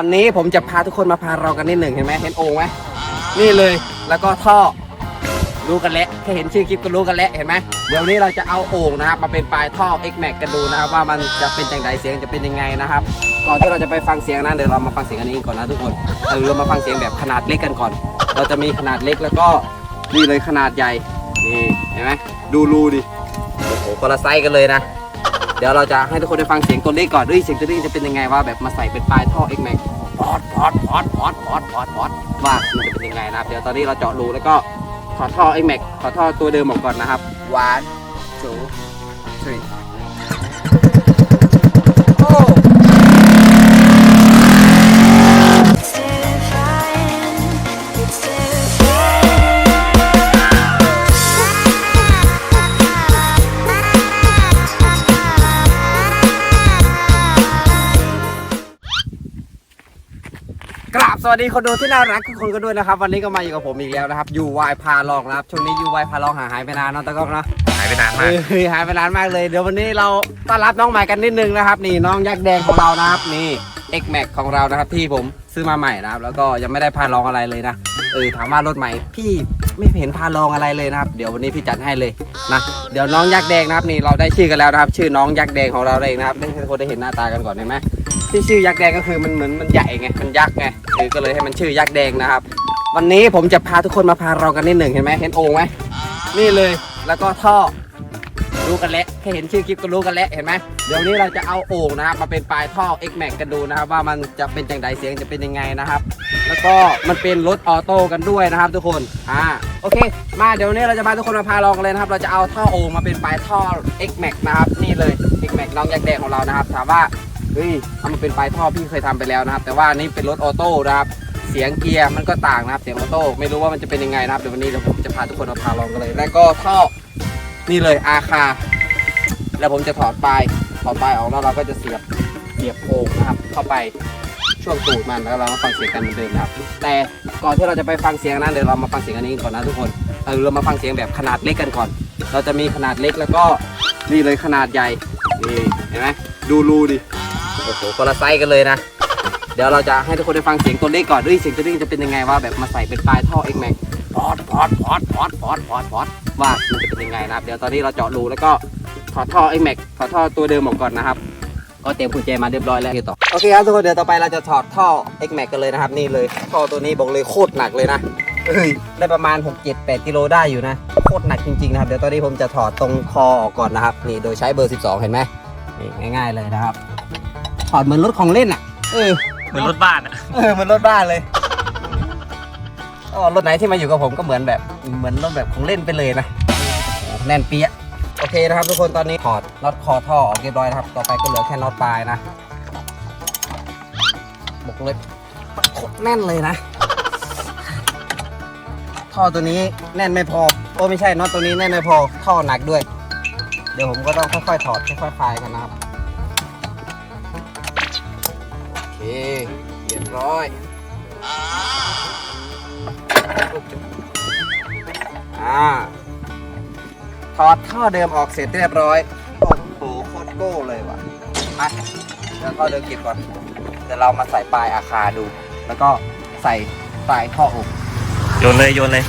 วันนี้ผมจะพาทุกคนมาพาเรากันนิดหนึ่งเห็นไหมเห็นโอ่งไหมนี่เลยแล้วก็ท่อรู้กันแล้วแค่เห็นชื่อคลิปก็รู้กันแล้วเห็นไหมเดี๋ยวนี้เราจะเอาโอ่งนะครับมาเป็นปลายท่อ X Max กันดูนะครับว่ามันจะเป็นจังไดเสียงจะเป็นยังไงนะครับ ก่อนที่เราจะไปฟังเสียงนั้นเดี๋ยวเรามาฟังเสียงอันนี้ก่อนนะทุกคนเออเรามาฟังเสียงแบบขนาดเล็กกันก่อน เราจะมีขนาดเล็กแล้วก็นี่เลยขนาดใหญ่นี่เห็นไหมดูรูดิโอ้โหคนละไซส์กันเลยนะ เดี๋ยวเราจะให้ทุกคนได้ฟังเสียงตัวเลขก่อนด้วยเสียงตัวเลขจะเป็นยังไงว่าแบบมาใส่เป็นปลายท่อ X Max พอดพอดพอดพอดพอดพอดพอดว่ามันจะเป็นยังไงนะครับ เดี๋ยวตอนนี้เราเจาะรูแล้วก็ถอดท่อ X Max ถอดท่อตัวเดิมออกก่อนนะครับ one two สวัสดีคนดูที่น่ารักทุกคนกันด้วยนะครับ วันนี้ก็มาอยู่กับผมอีกแล้วนะครับยูวายพาลองนะครับช่วงนี้ยูวายพาลองหาหายไปนานเนาะตะก้องเนาะหายไปนานเอมากอหายไปนานมากเลยเดี๋ยววันนี้เราต้อนรับน้องใหม่กันนิดนึงนะครับนี่น้องยักษ์แดงของเรานะครับนี่ X Max ของเรานะครับที่ผมซื้อมาใหม่นะครับ แล้วก็ยังไม่ได้พาลองอะไรเลยนะเออถามว่ารถใหม่พี่ไม่เห็นพาลองอะไรเลยนะครับ เดี๋ยววันนี้พี่จัดให้เลยนะเดี๋ยวน้องยักษ์แดงนะครับนี่เราได้ชื่อกันแล้วนะครับ ชื่อน้องยักษ์แดงของเราเองนะครับให้ทุกคนได้เห็นหน้าตากันก่อนเห็นไหม ที่ชื่อยักษ์แดงก็คือมันเหมือนมันใหญ่ไงมันยักษ์ไงเออก็เลยให้มันชื่อยักษ์แดงนะครับ วันนี้ผมจะพาทุกคนมาพาเรากันนิดหนึ่งเห็นไหมเห็นโอ่งไหมนี่เลยแล้วก็ท่อรู้กันแล้วแค่เห็นชื่อคลิปก็รู้กันแล้วเห็นไหมเดี๋ยวนี้เราจะเอาโอ่งนะครับมาเป็นปลายท่อ X Max กันดูนะครับว่ามันจะเป็นจังไดเสียงจะเป็นยังไงนะครับ แล้วก็มันเป็นรถออโต้กันด้วยนะครับ ทุกคนอ่าโอเค มาเดี๋ยวนี้เราจะพาทุกคนมาพาลองกันเลยนะครับ เราจะเอาท่อโอ่งมาเป็นปลายท่อ X Max นะครับนี่เลย X Max น้องยักษ์แดงของเรานะครับถามว่า เฮ้ยเอามาเป็นปลายท่อพี่เคยทำไปแล้วนะครับ แต่ว่านี่เป็นรถออโต้นะครับเสียงเกียร์มันก็ต่างนะครับเสียงออโต้ไม่รู้ว่ามันจะเป็นยังไงนะครับเดี๋ยววันนี้เดี๋ยวผมจะพาทุกคนมาพาลองกันเลย แล้วก็ท่อนี่เลยอาคาแล้วผมจะถอดปลายถอดปลายออกแล้วเราก็จะเสียบเสียบโอ่งนะครับ เข้าไปช่วงตูดมันแล้วเรามาฟังเสียงกันเหมือนเดิมนะครับ แต่ก่อนที่เราจะไปฟังเสียงนั้นเดี๋ยวเรามาฟังเสียงอันนี้ก่อนนะทุกคนเออเรามาฟังเสียงแบบขนาดเล็กกันก่อน เราจะมีขนาดเล็กแล้วก็นี่เลยขนาดใหญ่นี่เห็นไหมดูรูดิ โอ้โหคนละไซส์กันเลยนะ เดี๋ยวเราจะให้ทุกคนได้ฟังเสียงตัวเลขก่อนด้วยเสียงตัวเลขจะเป็นยังไงว่าแบบมาใส่เป็นปลายท่อ X Max พอดพอดพอดพอดพอดพอดพอดว่ามันจะเป็นยังไงนะครับ เดี๋ยวตอนนี้เราเจาะรูแล้วก็ถอดท่อ X Max ถอดท่อตัวเดิมออกก่อนนะครับก็เตรียมกุญแจมาเรียบร้อยแล้วต่อโอเคครับทุกคนเดี๋ยวต่อไปเราจะถอดท่อ X Max กันเลยนะครับ นี่เลยท่อตัวนี้บอกเลยโคตรหนักเลยนะเอ้ยได้ประมาณ 6 7 8กิโลได้อยู่นะโคตรหนักจริงๆนะครับเดี๋ยวตอนนี้ผมจะถอดตรงคอออกก่อนนะครับ นี่โดยใช้เบอร์ 12 เห็นไหมนี่ง่าย ๆเลยนะครับถ อดเหมือนรถของเล่นอะ เออ เหมือนรถบ้านอะเออเหมือนรถบ้านเลยอ๋อรถไหนที่มาอยู่กับผมก็เหมือนแบบ เหมือนรถแบบของเล่นไปเลยนะโอ้โหแน่นเปี้ยะโอเคนะครับทุกคนตอนนี้ถอดน็อตคอท่อออกเรียบร้อยนะครับ ต่อไปก็เหลือแค่น็อตปลายนะบอกเลยโคตรแน่นเลยนะ ท่อตัวนี้แน่นไม่พอ โอ้ไม่ใช่น็อตตัวนี้แน่นไม่พอ ท่อหนักด้วย เดี๋ยวผมก็ต้องค่อยๆถอดค่อยๆคลายกันนะครับ เคเรียบร้อยอ่าถอดท่อเดิมออกเสร็จเรียบร้อย โอ้โหโคตรโก้เลยว่ะมาเดี๋ยวท่อเดิมเก็บก่อนเดี๋ยวเรามาใส่ปลายอาคาดู แล้วก็ใส่ปลายท่ออกโยนเลยโยนเลย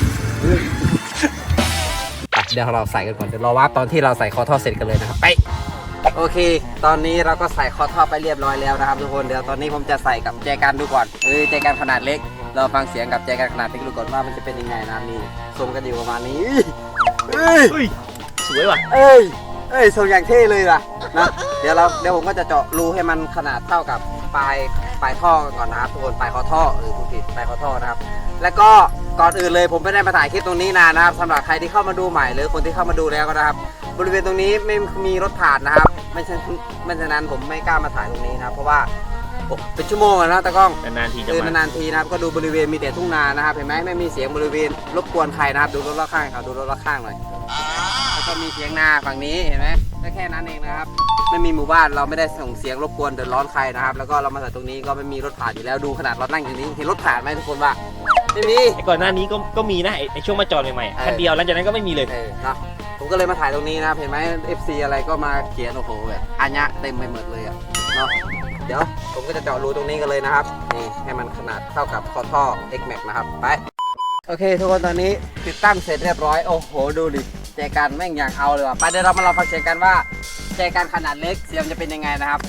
อะเดี๋ยวเราใส่กันก่อน เดี๋ยวรอว่าตอนที่เราใส่คอท่อเสร็จกันเลยนะครับ ไป โอเค ตอนนี้เราก็ใส่คอท่อไปเรียบร้อยแล้วนะครับทุกคน เดี๋ยวตอนนี้ผมจะใส่กับแจกันดูก่อนเอ้ยแจกันขนาดเล็ก เราฟังเสียงกับแจกันขนาดเล็กดูก่อนว่ามันจะเป็นยังไงนะนี่ทรงกันอยู่ประมาณนี้เอ้ยเฮ้ยสวยว่ะ เอ้ยเอ้ยทรงอย่างเท่เลยล่ะนะเดี๋ยวเราเดี๋ยวผมก็จะเจาะรูให้มันขนาดเท่ากับปลายปลายท่อก่อนนะครับทุกคนปลายคอท่อหรือผู้ผิดปลายคอท่อนะครับ แล้วก็ก่อนอื่นเลยผมไม่ได้มาถ่ายคลิปตรงนี้นานนะครับสำหรับใครที่เข้ามาดูใหม่หรือคนที่เข้ามาดูแล้วก็นะครับ บริเวณตรงนี้ไม่มีรถผ่านนะครับ ไม่ใช่ไม่ฉะนั้นผมไม่กล้ามาถ่ายตรงนี้นะครับ เพราะว่าโอ้เป็นชั่วโมงอะนะตากล้องนานๆทีจะคือมานานๆทีนะครับก็ดูบริเวณมีแต่ทุ่งนานะครับเห็นไหมไม่มีเสียงบริเวณรบกวนใครนะครับ ดูรถรอบข้างเขาดูรถรอบข้างหน่อยแล้วก็มีเสียงนาฝั่งนี้เห็นไหมก็แค่นั้นเองนะครับไม่มีหมู่บ้านเราไม่ได้ส่งเสียงรบกวนเดือดร้อนใครนะครับ แล้วก็เรามาใส่ตรงนี้ก็ไม่มีรถผ่านอยู่แล้วดูขนาดเรานั่งอยู่นี้เห็นรถผ่านไหมทุกคนว่าไม่มีไอ้ก่อนหน้านี้ก็ก็มีนะไอ้ไอ้ช่วงมาจอดใหม่ๆเออคันเดียวหลังจากนั้นก็ไม่มีเลย เออเนาะ ผมก็เลยมาถ่ายตรงนี้นะเห็นไหม FC อะไรก็มาเขียนโอ้โหแบบอัญญะเต็มไปหมดเลยอะเนาะเดี๋ยวผมก็จะเจาะรูตรงนี้กันเลยนะครับนี่ให้มันขนาดเท่ากับคอท่อ X Max นะครับไปโอเค ทุกคนตอนนี้ติดตั้งเสร็จเรียบร้อยโอ้โหดูดิแจกันแม่งอย่างเอาเลยว่ะไปเดี๋ยวเรามาลองฟังเสียงกันว่าแจกันขนาดเล็กเสียงจะเป็นยังไงนะครับ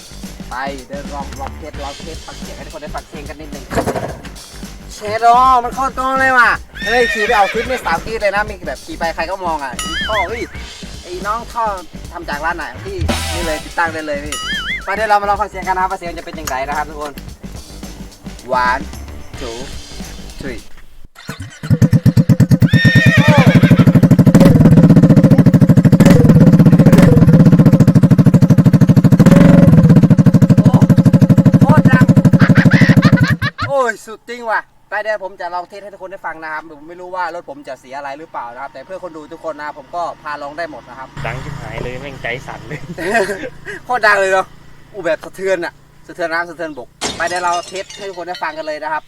ไปเดินลองลองเทสลองเทสฟังเสียงให้ทุกคนได้ฟังเสียงกันนิดนึงเชดอมันเข้ากล้องเลยว่ะเฮ้ยขี่ไปเอาคลิปนี่สาวกรีดเลยนะมีแบบขี่ไปใครก็มองอะ ท่อเฮ้ยไอ้น้องท่อทำจากร้านไหนพี่นี่เลยติดตั้งได้เลยพี่ไปเดี๋ยวเรามาลองฟังเสียงกันนะครับว่าเสียงจะเป็นยังไงนะครับทุกคน one two three โคตรดังโอ้ยสุดจริงว่ะ เดี๋ยวผมจะลองเทสให้ทุกคนได้ฟังนะครับผมไม่รู้ว่ารถผมจะเสียอะไรหรือเปล่านะครับ แต่เพื่อคนดูทุกคนนะผมก็พาลองได้หมดนะครับ ดังชิบหายเลยแม่งใจสั่นเลย โคตรดังเลยเนาะอูแบบสะเทือนอะสะเทือนน้ำสะเทือนบก ไปเดี๋ยวเราเทสให้ทุกคนได้ฟังกันเลยนะครับ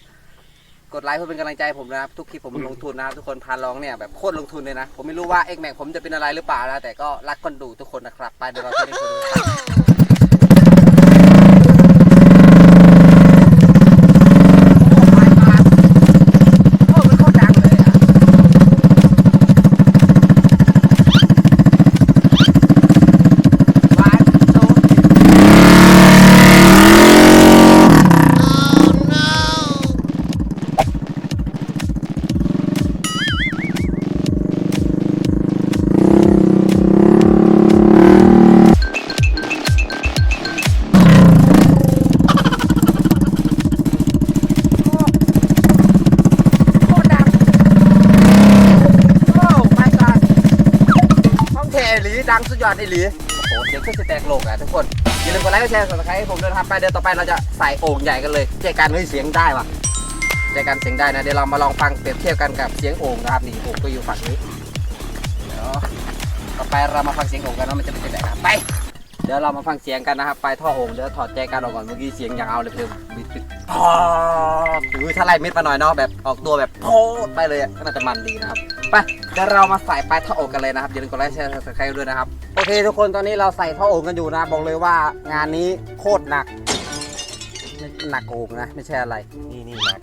กดไลค์เพื่อเป็นกำลังใจให้ผมนะครับ ทุกคลิปผมลงทุนนะครับทุกคนพาลองเนี่ยแบบโคตรลงทุนเลยนะ ผมไม่รู้ว่า X Max ผมจะเป็นอะไรหรือเปล่านะแต่ก็รักคนดูทุกคนนะครับ ไปเดี๋ยวเราเทสให้ทุกคนได้ อดไอหลีโอ้โหเสียงขึ้นสแตกโลกอะทุกคน อย่าลืมกดไลค์กดแชร์กดซับสไครต์ให้ผมด้วยนะครับไปเดี๋ยวต่อไปเราจะใส่โอ่งใหญ่กันเลยเจกันเฮ้ยเสียงได้ว่ะเจกันเสียงได้นะเดี๋ยวเรามาลองฟังเปรียบเทียบกันกับเสียงโอ่งนะครับนี่โอ่งก็อยู่ฝั่งนี้เดี๋ยวต่อไปเรามาฟังเสียงโอ่งกันว่ามันจะเป็นยังไงนะครับไป เดี๋ยวเรามาฟังเสียงกันนะครับไปท่อโอ่งเดี๋ยวถอดแจกันออกก่อนเมื่อกี้เสียงอย่างเอาเลยเพิ่มบิด บิดอ๋อถือถ้าไล่เม็ดมาหน่อยเนาะแบบออกตัวแบบโพดไปเลยอะก็น่าจะมันดีนะครับไปเดี๋ยวเรามาใส่ปลายท่อโอ่งกันเลยนะครับอย่าลืมกดไลค์แชร์สไครต์ด้วยนะครับโอเค ทุกคนตอนนี้เราใส่ท่อโอ่งกันอยู่นะบอกเลยว่างานนี้โคตรหนักหนักโอ่งนะ ไม่ใช่อะไร นี่นี่หนัก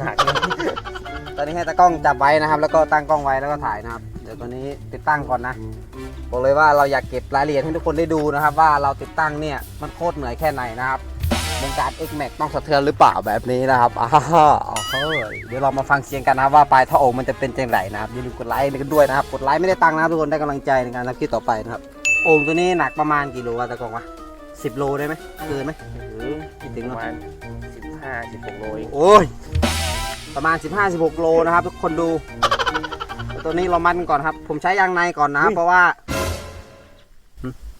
หนักเลยตอนนี้ให้ตากล้องจับไว้นะครับ แล้วก็ตั้งกล้องไว้แล้วก็ถ่ายนะครับ เดี๋ยวตอนนี้ติดตั้งก่อนนะ บอกเลยว่าเราอยากเก็บรายละเอียดให้ทุกคนได้ดูนะครับ ว่าเราติดตั้งเนี่ยมันโคตรเหนื่อยแค่ไหนนะครับ วงการ X Max ต้องสะเทือนหรือเปล่าแบบนี้นะครับอ้าวเฮ้ยเดี๋ยวเรามาฟังเสียงกันนะครับว่าปลายท่อโอ่งมันจะเป็นจังไรนะครับอย่าลืมกดไลค์กันด้วยนะครับ กดไลค์ไม่ได้ตังค์นะครับทุกคนได้กำลังใจในการทำคลิปต่อไปนะครับโอ่งตัวนี้หนักประมาณกี่โลวะตะกล้องวะสิบโลได้ไหมเกินไหมหรือประมาณสิบห้าสิบหกโลเองโอ้ย ประมาณ 15-16 โลนะครับทุกคนดู ตัวนี้เรามันก่อนครับ ผมใช้ยางในก่อนนะเพราะว่า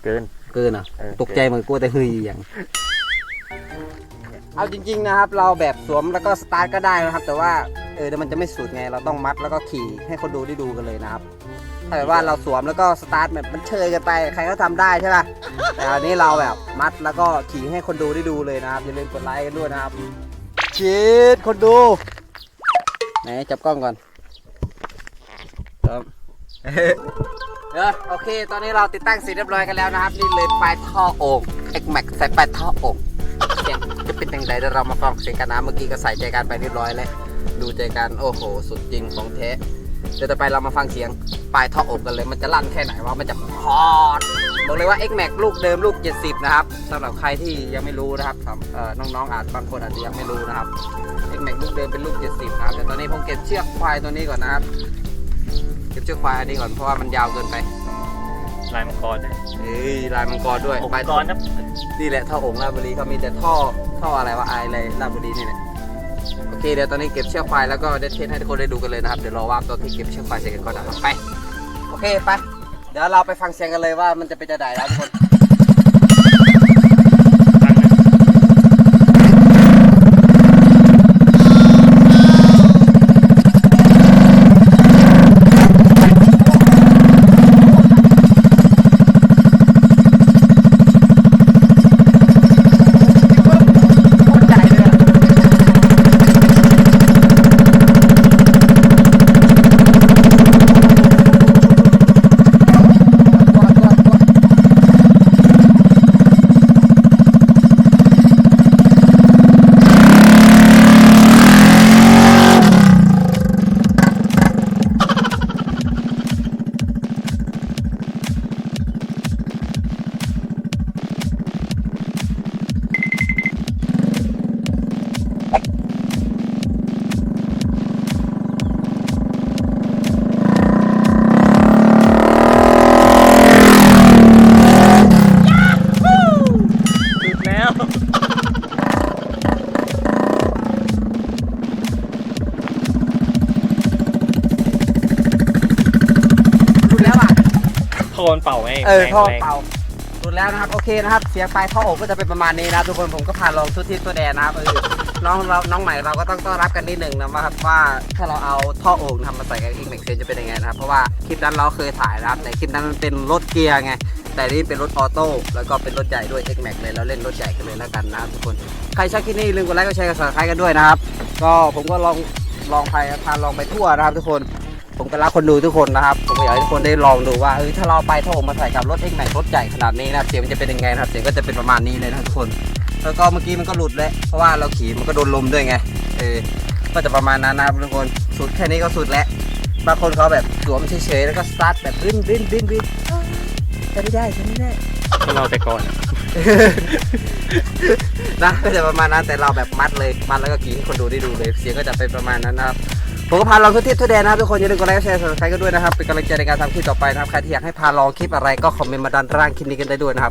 เกิน เกินอะ เออ ตกใจเหมือนกลัวแต่เฮ้ยอย่าง เอาจริง ๆนะครับ เราแบบสวมแล้วก็สตาร์ทก็ได้นะครับ แต่ว่าเออเดี๋ยวมันจะไม่สุดไงเราต้องมัดแล้วก็ขี่ให้คนดูได้ดูกันเลยนะครับถ้าแบบว่าเราสวมแล้วก็สตาร์ทแบบมันเชยกันไปใครก็ทำได้ใช่ป่ะแต่อันนี้เราแบบมัดแล้วก็ขี่ให้คนดูได้ดูเลยนะครับอย่าลืมกดไลค์กันด้วยนะครับชีดคนดูไหนจับกล้องก่อนครับเออโอเค ตอนนี้เราติดตั้งเสร็จเรียบร้อยกันแล้วนะครับ นี่เลยปลายท่อโอ่ง X Max ใส่ปลายท่อโอ่ง เสียงจะเป็นยังไงเดี๋ยวเรามาฟังเสียงกันนะเมื่อกี้ก็ใส่ใจกันไปเรียบร้อยแล้วดูใจกันโอ้โห สุดจริงของแท้เดี๋ยวต่อไปเรามาฟังเสียงปลายท่ออ่งกันเลย มันจะลั่นแค่ไหนว่ามันจะพอดบอกเลยว่า X Max ลูกเดิมลูก 70 นะครับสำหรับใครที่ยังไม่รู้นะครับเอ่อน้องๆอาจบางคนอาจจะยังไม่รู้นะครับ X Max ลูกเดิมเป็นลูก 70 นะครับแต่ตอนนี้ผมเก็บเชือกควายตัวนี้ก่อนนะครับ เก็บเชือกควายอันนี้ก่อนเพราะว่ามันยาวเกินไป ลายมังกรนะเฮ้ยลายมังกรด้วยอุปไปกรณ์นะนี่แหละท่อองค์ราชบุรีเขามีแต่ท่อท่ออะไรวะไออะไรราชบุรีนี่แหละโอเคเดี๋ยวตอนนี้เก็บเชือกควายแล้วก็ได้เทสให้ทุกคนได้ดูกันเลยนะครับเดี๋ยวรอว่าตอนที่เก็บเชือกควายเสร็จกันก่อนนะครับไปโอเคไปเดี๋ยวเราไปฟังเสียงกันเลยว่ามันจะเป็นจะได้แล้วทุกคน ท่อมันเป่าไงเออแรงท่อแรงเป่าสุดแล้วนะครับโอเคนะครับ เสียงปลายท่ออกก็จะเป็นประมาณนี้นะทุกคนผมก็พาลองทุกทิศตัวแดนนะครับเออน้องเราน้องใหม่เราก็ต้องต้อนรับกันนิดหนึ่งนะครับว่าถ้าเราเอาท่อโอ่งทำมาใส่กับอีกแม็กเซนจะเป็นยังไงนะครับเพราะว่าคลิปนั้นเราเคยถ่ายนะครับแต่คลิปนั้นมันเป็นรถเกียร์ไงแต่นี่เป็นรถออโต้แล้วก็เป็นรถใหญ่ด้วย X Max เลยเราเล่นรถใหญ่กันเลยแล้วกันนะครับทุกคนใครชอบคลิปนี้อย่าลืมกดไลค์กดแชร์กด subscribe กันด้วยนะครับ ก็ผมก็ลองลองพาพาลองไปทั่วนะครับทุกคน ผมก็รักคนดูทุกคนนะครับ ผมก็อยากให้ทุกคนได้ลองดูว่าเออถ้าเราไปถ้าผมมาใส่กับรถ X Max รถใหญ่ขนาดนี้นะครับเสียงมันจะเป็นยังไงนะครับเสียงก็จะเป็นประมาณนี้เลยนะครับทุกคน แล้วก็เมื่อกี้มันก็หลุดเลยเพราะว่าเราขี่มันก็โดนลมด้วยไงเออก็จะประมาณนั้นนะครับทุกคนสุดแค่นี้ก็สุดแล้วบางคนเขาแบบสวมเฉยๆแล้วก็สตาร์ทแบบบิ้นบิ้นบิ้นบิ้นจะไม่ได้จะไม่ได้เราแต่ก่อนอะนะก็จะประมาณนั้นแต่เราแบบมัดเลยมัดแล้วก็ขี่ให้คนดูได้ดูเลย เสียงก็จะเป็นประมาณนั้นนะครับ ผมก็พาลองทุเทิศทุกแดนนะครับทุกคนอย่าลืมกดไลค์แชร์สมัครกันด้วยนะครับเป็นกำลังใจในการทำคลิปต่อไปนะครับใครที่อยากให้พาลองคลิปอะไรก็คอมเมนต์มาด้านล่างคลิปนี้กันได้ด้วยนะครับ